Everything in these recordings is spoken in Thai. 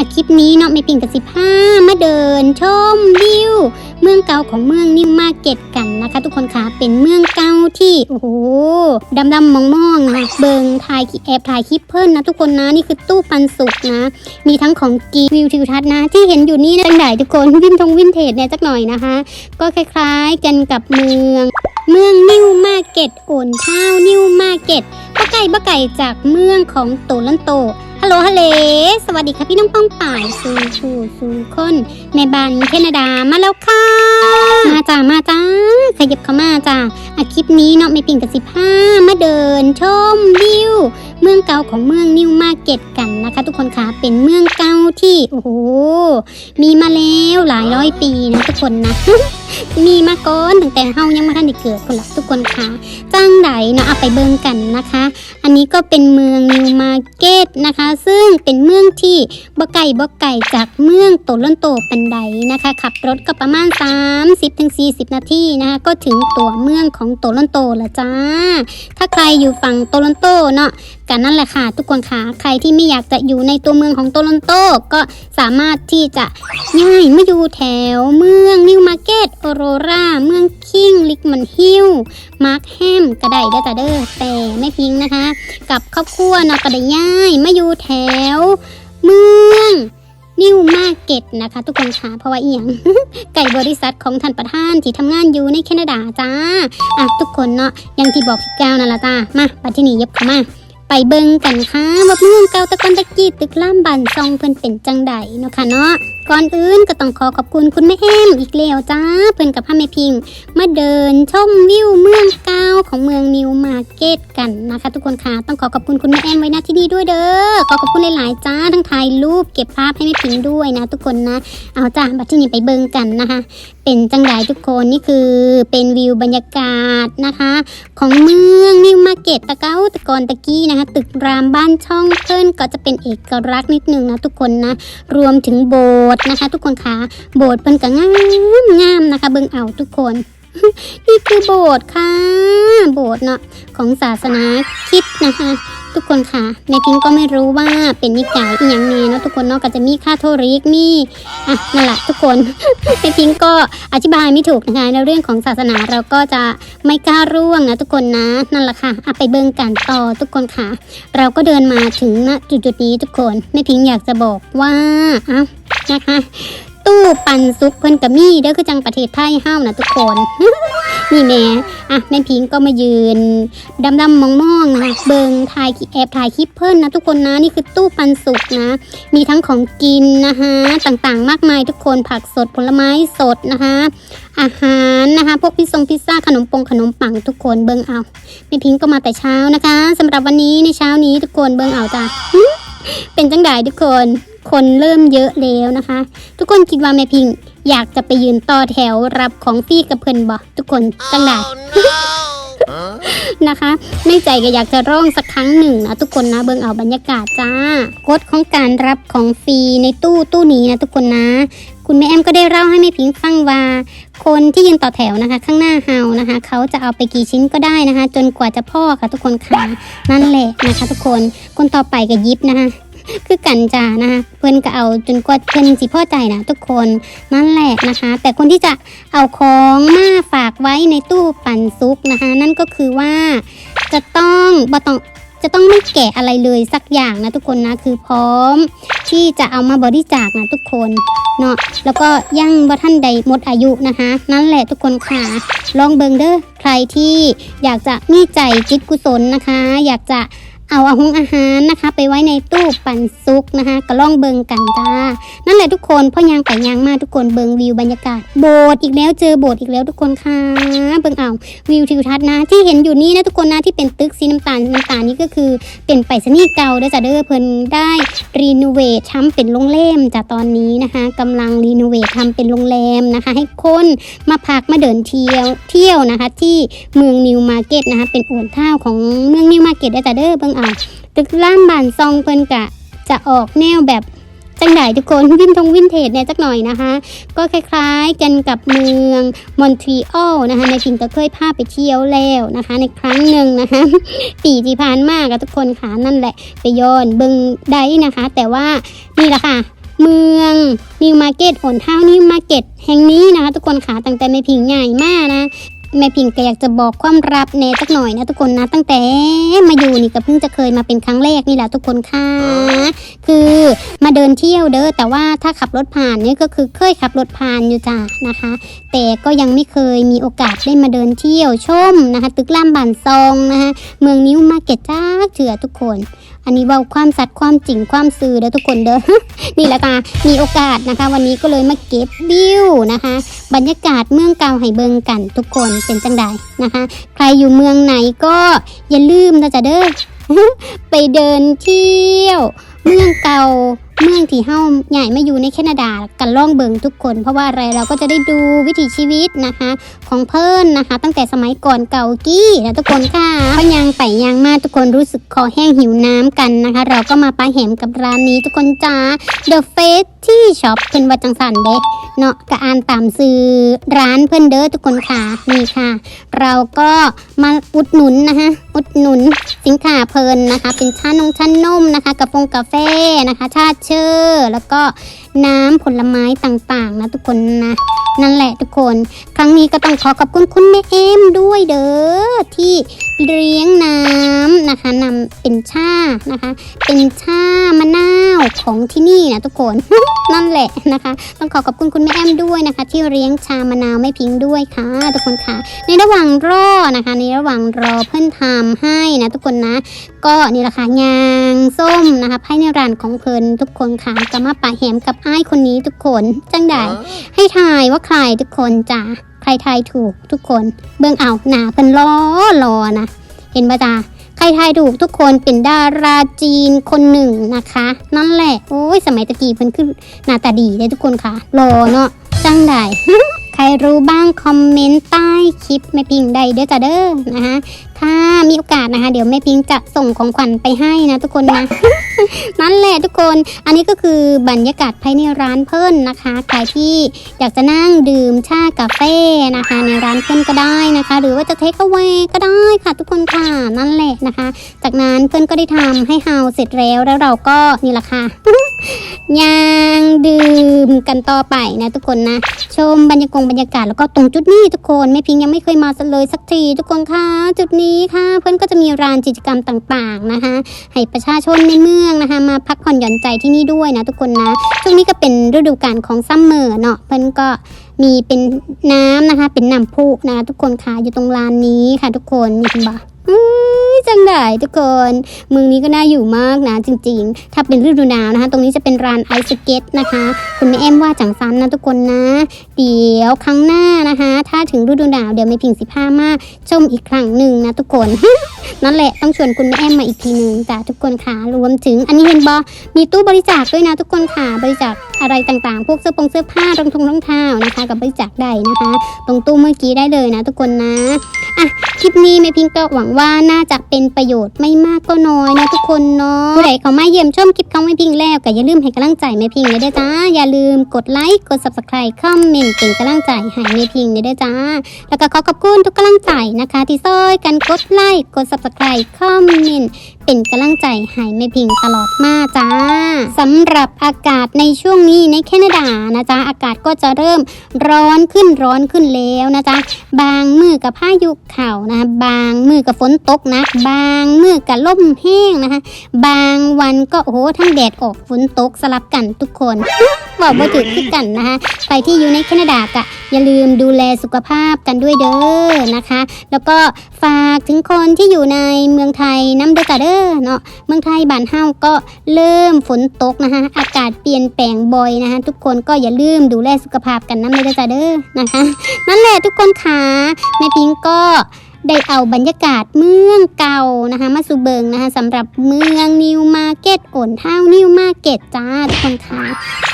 อาคลิปนี้เนาะไม่ปิ่งกับสิบห้ามาเดินชมวิว เมืองเก่าของเมืองนิวมาร์เก็ตกันนะคะ ทุกคนค่ะเป็นเมืองเก่าที่โอ้โหดำดำมองมองนะเบิงถ่ายแอบถ่ายคลิปเพิ่นนะทุกคนนะนี่คือตู้ปันสุกนะ มีทั้งของกีวิวทิวทัศน์นะ ที่เห็นอยู่นี่นะตั้งใหญ่ทุกคนวินทงวินเทจเนี่ยสักหน่อยนะคะ ก็คล้ายๆกันกับเมือง เมืองนิวมาร์เก็ตโอนเท้านิวมาร์เก็ต ไก่บ่ไก่จากเมืองของโตลันโต ฮัลโหลฮัลเล สวัสดีค่ะพี่น้องป้องป่ายสู่สู่สู่คนแม่บ้านแคนาดามาแล้วค่ะ มาจ้ามาจ้าขยับเข้ามาจ้าอาคลิปนี้เนาะไม่ปิ่งกับสิบห้ามาเดินชมวิว เมืองเก่าของเมืองนิวมาร์เก็ตกันนะคะ ทุกคนค่ะเป็นเมืองเก่าที่โอ้โหมีมาแล้วหลายร้อยปีนะทุกคนนะ มีมาก่อนตั้งแต่เฮายังไม่ทันได้เกิดคนละทุกคนค่ะจ้างใดเนาะเอาไปเบิ่งกันนะคะ อันนี้ก็เป็นเมืองนิวมาร์เก็ตนะคะ ซึ่งเป็นเมืองที่บ่ไก่บ่ไก่จากเมืองโตล้นโตปันไดนะคะ ขับรถก็ประมาณ 30-40 นาทีนะคะ ก็ถึงตัวเมืองของโตล้นโตละจ้า ถ้าใครอยู่ฝั่งโตลอนโตเนาะกันนั่นแหละค่ะ ทุกคนค่ะใครที่ไม่อยากจะอยู่ในตัวเมืองของโตลอนโตก็สามารถที่จะย้ายมาอยู่แถวเมืองนิวมาร์เก็ตโอโรราเมืองคิงลิกมันฮิลมาร์คแฮมก็ไดเด้อจ้าเด้อแต่ไม่พิงนะคะ กับครอบครัวนาะก็ไดย้ายมาอยู่แถว เมืองนิวมาเก็ตนะคะ ทุกคนค่ะเพราะว่าเอียง ไก่บริษัทของท่านประธานที่ทำงานอยู่ในแคนาดาจ้าอะทุกคนเนาะย่างที่บอกพี่ก้าวนั่นละจ้ามาปัจจุบันเย็บเข้ามาไปเบิ่งกันค่ะว่าเมืองเก่าตะกอนตะกี้ตึกล่ามบันซองเพิ่นเป็นจังใดเนาะค่ะเนาะ ก่อนอื่นก็ต้องขอขอบคุณคุณแม่แอมอีกแล้วจ้าเพิ่นกับพ่อแม่พิง มาเดินชมวิวเมืองเก่าของเมืองนิวมาร์เก็ตกันนะคะ ทุกคนค่ะต้องขอขอบคุณคุณแม่แอมไว้ณที่นี่ด้วยเด้อขอขอบคุณหลายๆจ้าทั้งถ่ายรูปเก็บภาพให้แม่พิงด้วยนะ ทุกคนนะ เอาจ้าบัดที่นี้ไปเบิ่งกันนะคะ เป็นจังใดทุกคนนี่คือเป็นวิวบรรยากาศนะคะ ของเมืองนิวมาร์เก็ตตะเก้าตะกอนตะกี้นะคะ ตึกรามบ้านช่องเพิ่นก็จะเป็นเอกลักษณ์นิดนึงนะทุกคนนะรวมถึงโบสถ์นะคะ ทุกคนคะโบสถ์เพิ่นก็งามงามนะคะ เบิ่งเอาทุกคน นี่คือโบสถ์ค่ะ โบสถ์เนาะของศาสนาคิดนะคะ ทุกคนค่ะแม่พิงก็ไม่รู้ว่าเป็นนิกายอีหยังแน่เนาะทุกคนเนาะก็จะมีค่าโทริกมีอะนั่นแหละทุกคนแม่พิงก็อธิบายไม่ถูกนะคะในเรื่องของศาสนาเราก็จะไม่กล้าร่วงนะทุกคนนะนั่นแหละค่ะอะไปเบิ่งกันต่อทุกคนค่ะ เราก็เดินมาถึงณจุดๆนี้ทุกคนแม่พิงอยากจะบอกว่าอะ นะคะตู้ปันซุกเพิ่นกับมี่เด้อคือจังประเทศไทยห้าวนะทุกคน นี่แม่อะแม่พิงก็มายืนดำดำมองมองนะคะเบิงถ่ายแอบถ่ายคลิปเพิ่นนะทุกคนนะนี่คือตู้ปันสุกนะ มีทั้งของกินนะคะต่างๆ มากมายทุกคนผักสดผลไม้สดนะคะ อาหารนะคะ พวกพิซซงพิซซ่าขนมปงขนมปังทุกคนเบิงเอาแม่พิงก็มาแต่เช้านะคะสำหรับวันนี้ในเช้านี้ทุกคนเบิงเอาจ้ะเป็นจังไดทุกคน คนเริ่มเยอะแล้วนะคะ ทุกคนคิดว่าแม่พิงอยากจะไปยืนต่อแถวรับของฟรีกับเพิ่นบ่ทุกคนจังไดนะคะในใจก็อยากจะร้องสักครั้งหนึ่งนะทุกคนนะเบิ่งเอาบรรยากาศจ้ากฎของการรับของฟรีในตู้ตู้นี้นะทุกคนนะ คุณแม่แอมก็ได้เล่าให้แม่พิงฟังว่าคนที่ยืนต่อแถวนะคะ ข้างหน้าเฮานะคะ เขาจะเอาไปกี่ชิ้นก็ได้นะคะ จนกว่าจะพ่อค่ะทุกคนค่ะนั่นแหละนะคะ ทุกคนคนต่อไปก็ยิบนะคะ คือกันจ้านะคะเพื่อนก็เอาจนกว่าเพื่อนสิพ่อใจนะทุกคนนั่นแหละนะคะ แต่คนที่จะเอาของมาฝากไว้ในตู้ปันซุกนะคะ นั่นก็คือว่าจะต้องบ่ต้องจะต้องไม่แกะอะไรเลยสักอย่างนะทุกคนนะคือพร้อม ที่จะเอามาบริจาคนะทุกคนเนาะแล้วก็ยังบ่ท่านใดหมดอายุนะคะ นั่นแหละทุกคนค่ะ ลองเบิงเด้อใครที่อยากจะมีใจจิตกุศลนะคะ อยากจะ เอาอาหงอาหารนะคะ ไปไว้ในตู้ปั่นซุกนะคะก็ลองเบิงกันจ้านั่นแหละทุกคนพ่อยางไปยางมาทุกคนเบิงวิวบรรยากาศ โบสถ์อีกแล้วเจอโบสถ์อีกแล้วทุกคนค่ะเบิงเอาวิวทิวทัศน์นะ ที่เห็นอยู่นี่นะทุกคนนะที่เป็นตึกสีน้ำตาลน้ำตาลนี่ก็คือเป็นไปรษณีย์เก่าเด้อจ้ะเด้อเพิ่นได้รีโนเวททำเป็นโรงแรมจ้ะตอนนี้นะคะกำลังรีโนเวททำเป็นโรงแรมนะคะ ให้คนมาพักมาเดินเที่ยวเที่ยวนะคะ ที่เมืองนิวมาร์เก็ตนะคะเป็นโอนท่าของเมืองนิวมาร์เก็ตเด้อจ้ะเด้อเบิงอาตึกล่ามบานซองเพิ่นกะจะออกแนวแบบจังไดทุกคนวินทงวินเทจเนี่ยจักหน่อยนะคะ ก็คล้ายๆกันกับเมืองมอนทรีออลนะคะในพิงก็เคยพาไปเที่ยวแล้วนะคะ ในครั้งหนึ่งนะคะปีที่ผ่านมากับทุกคนค่ะนั่นแหละไปย้อนเบิงได้นะคะ แต่ว่านี่แหละค่ะเมืองนิวมาร์เก็ตโอนเท่านิวมาร์เก็ตแห่งนี้นะคะ ทุกคนค่ะตั้งแต่แม่พิงใหญ่มากนะ แม่พิงก็อยากจะบอกความลับเนสักหน่อยนะทุกคนนะ ตั้งแต่มาอยู่นี่ก็เพิ่งจะเคยมาเป็นครั้งแรกนี่แหละทุกคนค่ะ คือมาเดินเที่ยวเด้อแต่ว่าถ้าขับรถผ่านนี่ก็คือเคยขับรถผ่านอยู่จ้านะคะ แต่ก็ยังไม่เคยมีโอกาสได้มาเดินเที่ยวชมนะคะ ตึกล่ามบานซองนะคะเมืองนิวมาร์เก็ตจ้าเถื่อทุกคน อันนี้เบาความสัตย์ความจริงความซื่อเด้อทุกคนเด้อนี่แหละค่ะมีโอกาสนะคะ วันนี้ก็เลยมาเก็บวิวนะคะ บรรยากาศเมืองเก่าให้เบิงกันทุกคนเป็นจังใดนะคะ ใครอยู่เมืองไหนก็อย่าลืมนะจ๊ะเด้อไปเดินเที่ยว เมืองเก่า เมืองที่เฮาใหญ่มาอยู่ในแคนาดากันล่องเบิงทุกคน เพราะว่าอะไรเราก็จะได้ดูวิถีชีวิตนะคะ ของเพิ่นนะคะ ตั้งแต่สมัยก่อนเก่ากี้นะทุกคนค่ะก็ยังไปยังมาทุกคนรู้สึกคอแห้งหิวน้ำกันนะคะ เราก็มาปาแหมกับร้านนี้ทุกคนจ้า The Face ที่ช็อปเพิ่นว่าจังสันเด้เนาะก็อ่านตามซื้อร้านเพิ่นเด้อทุกคนค่ะนี่ค่ะ เราก็มาอุดหนุนนะคะอุดหนุนสินค้าเพลินนะคะ เป็นชานงชานมนะคะกาแฟกาแฟนะคะ ชาเชอร์ แล้วก็น้ำผลไม้ต่างๆ นะทุกคนนะ นั่นแหละทุกคน ครั้งนี้ก็ต้องขอขอบคุณคุณแม่เอ็มด้วยเด้อที่เลี้ยงน้ำ นะคะนำเป็นชานะคะ เป็นชามะนาวของที่นี่นะทุกคนนั่นแหละนะคะ ต้องขอขอบคุณคุณแม่แอมด้วยนะคะ ที่เลี้ยงชามะนาวไม่พิงด้วยค่ะ ทุกคนค่ะ ในระหว่างรอนะคะ ในระหว่างรอเพื่อนทำให้นะทุกคนนะ ก็นี่แหละค่ะยางส้มนะคะภายในร้านของเพลินทุกคนค่ะก็มาปะแหมกับอ้ายคนนี้ทุกคนจังใดให้ทายว่าใครทุกคนจ้ะใครทายถูกทุกคน เบื้องเอาหนาเพิ่นล้อรอนะ เห็นปะจ้า ใครทายถูกทุกคนเป็นดาราจีนคนหนึ่งนะคะ นั่นแหละ โอ้ยสมัยตะกี้เพิ่นขึ้นหน้าตาดีเลยทุกคนค่ะรอเนาะจังได้ รรู้บ้างคอมเมนต์ใต้คลิปแม่พิงใดเด้อจ้าเด้อนะคะถ้ามีโอกาสนะคะ เดี๋ยวแม่พิงจะส่งของขวัญไปให้นะทุกคนนะนั่นแหละทุกคน อันนี้ก็คือบรรยากาศภายในร้านเพิ่นนะคะใครที่อยากจะนั่งดื่มชากาแฟนะคะ ในร้านเพิ่นก็ได้นะคะ หรือว่าจะเทคเอาไว้ก็ได้ค่ะทุกคนค่ะนั่นแหละนะคะ จากนั้นเพื่อนก็ได้ทำให้เฮาเสร็จแล้วแล้วเราก็นี่แหละค่ะ ย่างดื่มกันต่อไปนะทุกคนนะ ชมบรรยากาศบรรยากาศแล้วก็ตรงจุดนี้ทุกคนแม่พิงยังไม่เคยมาเลยสักทีทุกคนค่ะจุดนี้ค่ะ เพื่อนก็จะมีร้านกิจกรรมต่างๆนะคะ ให้ประชาชนในเมืองนะคะ มาพักผ่อนหย่อนใจที่นี่ด้วยนะทุกคนนะช่วงนี้ก็เป็นฤดูกาลของซัมเมอร์เนาะเพื่อนก็มีเป็นน้ำนะคะ เป็นน้ำพุนะคะ ทุกคนค่ะอยู่ตรงลานนี้ค่ะ ทุกคนนี่คุณบ่ จังได้ทุกคน เมืองนี้ก็น่าอยู่มากนะจริง ๆ ถ้าเป็นฤดูหนาวนะคะ ตรงนี้จะเป็นร้านไอซ์สเก็ตนะคะ คุณแม่แอมว่าจังซันนะทุกคนนะ เดี๋ยวครั้งหน้านะคะ ถ้าถึงฤดูหนาวเดี๋ยวไม่พิงสิผ้ามาชมอีกครั้งหนึ่งนะทุกคน นั่นแหละต้องชวนคุณแม่แอมมาอีกทีหนึ่งจ้ะทุกคนค่ะรวมถึงอันนี้เห็นบอมีตู้บริจาคด้วยนะทุกคนค่ะบริจาคอะไรต่างๆ พวกเสื้อปงเสื้อผ้ารองทงรองเท้านะคะ กับบริจาคได้นะคะ ตรงตู้เมื่อกี้ได้เลยนะ ทุกคนนะอะคลิปนี้แม่พิงก็หวังว่าว่าน่าจะเป็นประโยชน์ไม่มากก็น้อยนะทุกคนเนาะผู้ใดเขามาเยี่ยมชมคลิปของแม่พิงแล้วก็อย่าลืมให้กำลังใจแม่พิงเลยด้วยจ้า อย่าลืมกดไลค์กด subscribe คอมเมนต์เป็นกำลังใจให้แม่พิงเลยด้วยจ้า แล้วก็ขอขอบคุณทุกกำลังใจนะคะ ที่ซอยกันกดไลค์กด subscribe คอมเมนต์เป็นกำลังใจให้แม่พิงตลอดมาจ้าสำหรับอากาศในช่วงนี้ในแคนาดานะจ๊ะอากาศก็จะเริ่มร้อนขึ้นร้อนขึ้นแล้วนะจ๊ะบางมือกับพายุเข่านะ บางมือกับฝนตกนะ บางมือกับลมแห้งนะคะบางวันก็โอ้โหทั้งแดดออกฝนตกสลับกันทุกคนบอกว่าจุดที่กันนะคะใครที่อยู่ในแคนาดากะอย่าลืมดูแลสุขภาพกันด้วยเด้อนะคะ แล้วก็ฝากถึงคนที่อยู่ในเมืองไทยน้ำเด้อจ้ะเด้อเนาะเมืองไทยบ้านเฮาก็เริ่มฝนตกนะคะอากาศเปลี่ยนแปลงบ่อยนะคะทุกคนก็อย่าลืมดูแลสุขภาพกันน้ำเด้อจ้ะเด้อนะคะนั่นแหละทุกคนค่ะแม่พิงก็ได้เอาบรรยากาศเมืองเก่านะคะ มาสู่เบิงนะคะสำหรับเมืองนิวมาร์เก็ตโอนเท่านิวมาร์เก็ตจ้าทุกคนค่ะ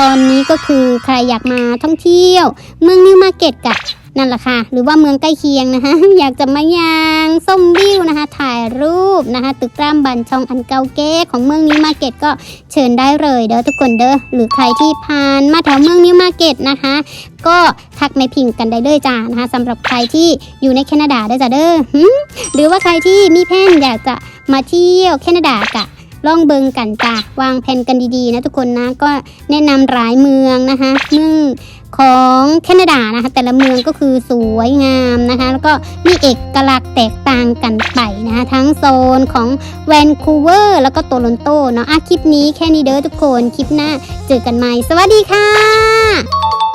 ตอนนี้ก็คือใครอยากมาท่องเที่ยว เมืองนิวมาร์เก็ตกะ นั่นแหละค่ะ หรือว่าเมืองใกล้เคียงนะคะ อยากจะมายางส้มวิวนะคะ ถ่ายรูปนะคะ ตึกรามบันช่องอันเก่าเก๊ของเมืองนิวมาร์เก็ตก็เชิญได้เลยเด้อทุกคนเด้อหรือใครที่ผ่านมาแถวเมืองนิวมาร์เก็ตนะคะ ก็ทักไม่พิงกันได้เลยจ้านะคะสำหรับใครที่อยู่ในแคนาดาได้จ้าเด้อหรือว่าใครที่มีแผนอยากจะมาเที่ยวแคนาดากะล่องเบิงกันจ้ะวางแผนกันดีๆนะทุกคนนะก็แนะนำหลายเมืองนะคะเมือง ของแคนาดานะคะแต่ละเมืองก็คือสวยงามนะคะแล้วก็มีเอกลักษณ์แตกต่างกันไปนะคะทั้งโซนของแวนคูเวอร์แล้วก็โตลอนโตเนาะอะคลิปนี้แค่นี้เด้อทุกคน คลิปหน้าเจอกันใหม่ สวัสดีค่ะ